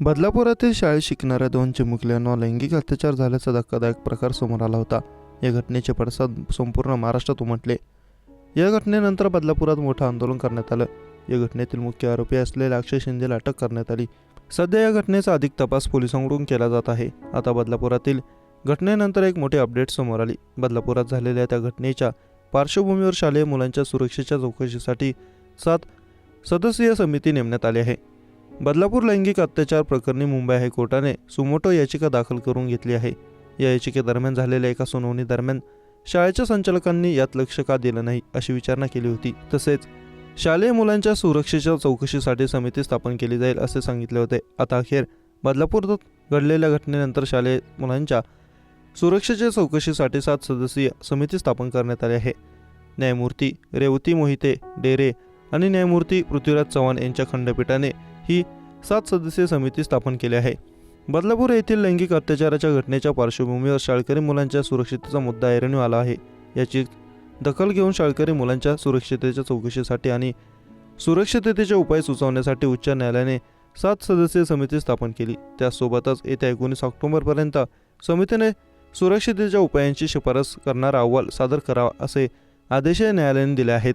बदलापुरातील शाळेत शिकणाऱ्या दोन चिमुकल्यांना लैंगिक अत्याचार झाल्याचा धक्कादायक प्रकार समोर आला होता. या घटनेचे पडसाद संपूर्ण महाराष्ट्रात उमटले. या घटनेनंतर बदलापुरात मोठं आंदोलन करण्यात आलं. या घटनेतील मुख्य आरोपी असलेल्या अक्षय शिंदेला अटक करण्यात आली. सध्या या घटनेचा अधिक तपास पोलिसांकडून केला जात आहे. आता बदलापुरातील घटनेनंतर एक मोठी अपडेट समोर आली. बदलापुरात झालेल्या त्या घटनेच्या पार्श्वभूमीवर शालेय मुलांच्या सुरक्षेच्या चौकशीसाठी सात सदस्यीय समिती नेमण्यात आली आहे. बदलापूर लैंगिक अत्याचार प्रकरणी मुंबई हायकोर्टाने सुमोटो याचिका दाखल करून घेतली आहे. या याचिकेदरम्यान झालेल्या एका सुनावणीदरम्यान शाळेच्या संचालकांनी यात लक्ष का दिलं नाही अशी विचारणा केली होती. तसेच शालेय मुलांच्या सुरक्षेच्या चौकशीसाठी समिती स्थापन केली जाईल असे सांगितले होते. आता अखेर बदलापूरात घडलेल्या घटनेनंतर शालेय मुलांच्या सुरक्षेच्या चौकशीसाठी सात सदस्यीय समिती स्थापन करण्यात आली आहे. न्यायमूर्ती रेवती मोहिते डेरे आणि न्यायमूर्ती पृथ्वीराज चव्हाण यांच्या खंडपीठाने ही सात सदस्यीय समिती स्थापन केली आहे. बदलापूर येथील लैंगिक अत्याचाराच्या घटनेच्या पार्श्वभूमीवर शाळकरी मुलांच्या सुरक्षिततेचा मुद्दा ऐरणी आला आहे. याची दखल घेऊन शाळकरी मुलांच्या सुरक्षिततेच्या चौकशीसाठी आणि सुरक्षिततेचे उपाय सुचवण्यासाठी उच्च न्यायालयाने सात सदस्यीय समिती स्थापन केली. त्यासोबतच येत्या एकोणीस ऑक्टोबरपर्यंत समितीने सुरक्षिततेच्या उपायांची शिफारस करणारा अहवाल सादर करावा असे आदेश न्यायालयाने दिले आहेत.